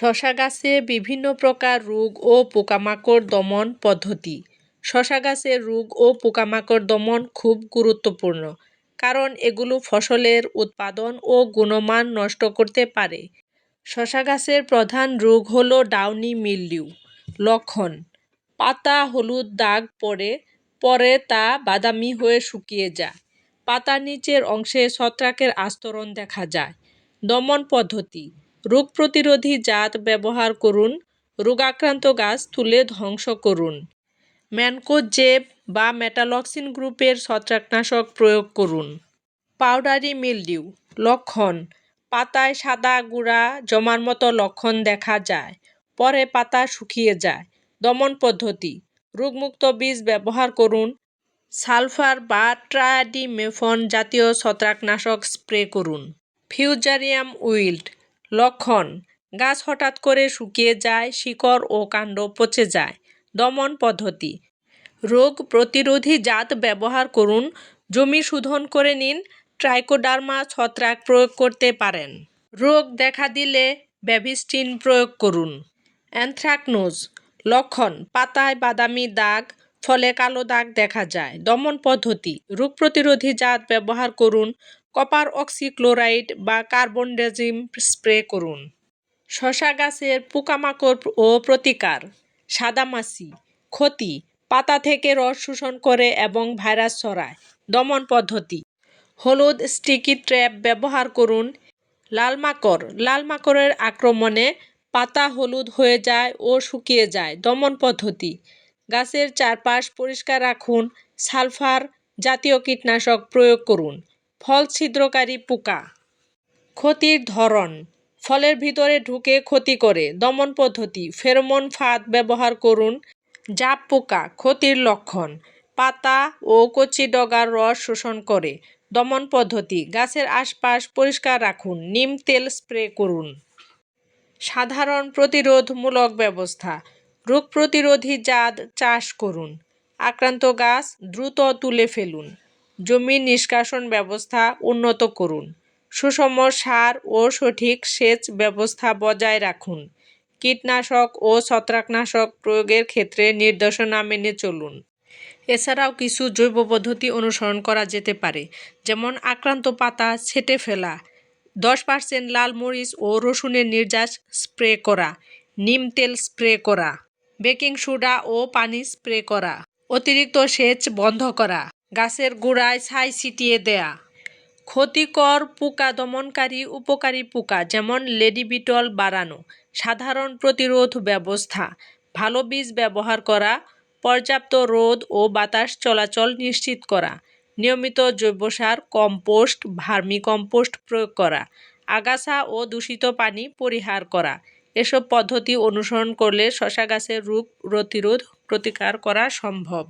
শশা গাছে বিভিন্ন প্রকার রোগ ও পোকামাকড় দমন পদ্ধতি। শশা গাছের রোগ ও পোকামাকড় দমন খুব গুরুত্বপূর্ণ, কারণ এগুলো ফসলের উৎপাদন ও গুণমান নষ্ট করতে পারে। শশা গাছের প্রধান রোগ হল ডাউনি মিলডিউ লক্ষণ। পাতা হলুদ দাগ পড়ে, পরে তা বাদামি হয়ে শুকিয়ে যায়। পাতার নিচের অংশে ছত্রাকের আস্তরণ দেখা যায়। দমন পদ্ধতি রোগ প্রতিরোধী জাত ব্যবহার করুন, রোগাক্রান্ত গাছ তুলে ধ্বংস করুন। ম্যানকোজেব বা মেটালক্সিন গ্রুপের ছত্রাকনাশক প্রয়োগ করুন। পাউডারি মিলডিউ লক্ষণ, পাতায় সাদা গুঁড়া জমার মতো লক্ষণ দেখা যায়, পরে পাতা শুকিয়ে যায়। দমন পদ্ধতি, রোগমুক্ত বীজ ব্যবহার করুন, সালফার বা ট্রায়াডিমেফন জাতীয় ছত্রাকনাশক স্প্রে করুন। ফিউজারিয়াম উইল্ড লক্ষণ। গাছ হঠাৎ করে শুকিয়ে যায়, শিকড় ও কাণ্ড পচে যায়। দমন পদ্ধতি। রোগ প্রতিরোধী জাত ব্যবহার করুন। জমি শোধন করে নিন। ট্রাইকোডার্মা ছত্রাক প্রয়োগ করতে পারেন। রোগ দেখা দিলে ব্যাভিস্টিন প্রয়োগ করুন। অ্যানথ্রাকনোজ। লক্ষণ, পাতায় বাদামি দাগ, ফলে কালো দাগ দেখা যায়। দমন পদ্ধতি। রোগ প্রতিরোধী জাত ব্যবহার করুন। কপার অক্সিক্লোরাইড বা কার্বন ডেজিম স্প্রে করুন। শশা গাছের পোকামাকড় ও প্রতিকার। সাদামাছি, ক্ষতি, পাতা থেকে রস শোষণ করে এবং ভাইরাস ছড়ায়। দমন পদ্ধতি। হলুদ স্টিকি ট্র্যাপ ব্যবহার করুন। লাল মাকড়, লাল মাকড়ের আক্রমণে পাতা হলুদ হয়ে যায় ও শুকিয়ে যায়। দমন পদ্ধতি। গাছের চারপাশ পরিষ্কার রাখুন। সালফার জাতীয় কীটনাশক প্রয়োগ করুন। ফল ছিদ্রকারী পোকা। ক্ষতির ধরন। ফলের ভিতরে ঢুকে ক্ষতি করে। দমন পদ্ধতি। ফেরোমন ফাঁদ ব্যবহার করুন। জাপ পোকা ক্ষতির লক্ষণ। পাতা ও কচি ডগার রস শোষণ করে। দমন পদ্ধতি। গাছের আশপাশ পরিষ্কার রাখুন। নিম তেল স্প্রে করুন। সাধারণ প্রতিরোধমূলক ব্যবস্থা। রোগ প্রতিরোধী জাত চাষ করুন। আক্রান্ত গাছ দ্রুত তুলে ফেলুন। জমি নিষ্কাশন ব্যবস্থা উন্নত করুন। সুষম সার ও সঠিক সেচ ব্যবস্থা বজায় রাখুন। কীটনাশক ও ছত্রাকনাশক প্রয়োগের ক্ষেত্রে নির্দেশনা মেনে চলুন। এছাড়াও কিছু জৈব পদ্ধতি অনুসরণ করা যেতে পারে, যেমন আক্রান্ত পাতা ছেটে ফেলা, দশ পার্সেন্ট লাল মরিচ ও রসুনের নির্যাস স্প্রে করা, নিম তেল স্প্রে করা, বেকিং সোডা ও পানি স্প্রে করা, অতিরিক্ত সেচ বন্ধ করা। গাছের গোড়ায় ছাই ছিটিয়ে দেয়া। ক্ষতিকর পোকা দমনকারী উপকারী পোকা যেমন লেডি বিটল বাড়ানো, সাধারণ প্রতিরোধ ব্যবস্থা, ভালো বীজ ব্যবহার করা, পর্যাপ্ত রোদ ও বাতাস চলাচল নিশ্চিত করা, নিয়মিত জৈব সার, কম্পোস্ট, ভার্মি কম্পোস্ট প্রয়োগ করা, আগাছা ও দূষিত পানি পরিহার করা। এসব পদ্ধতি অনুসরণ করলে শশা গাছের রোগ প্রতিরোধ প্রতিকার করা সম্ভব।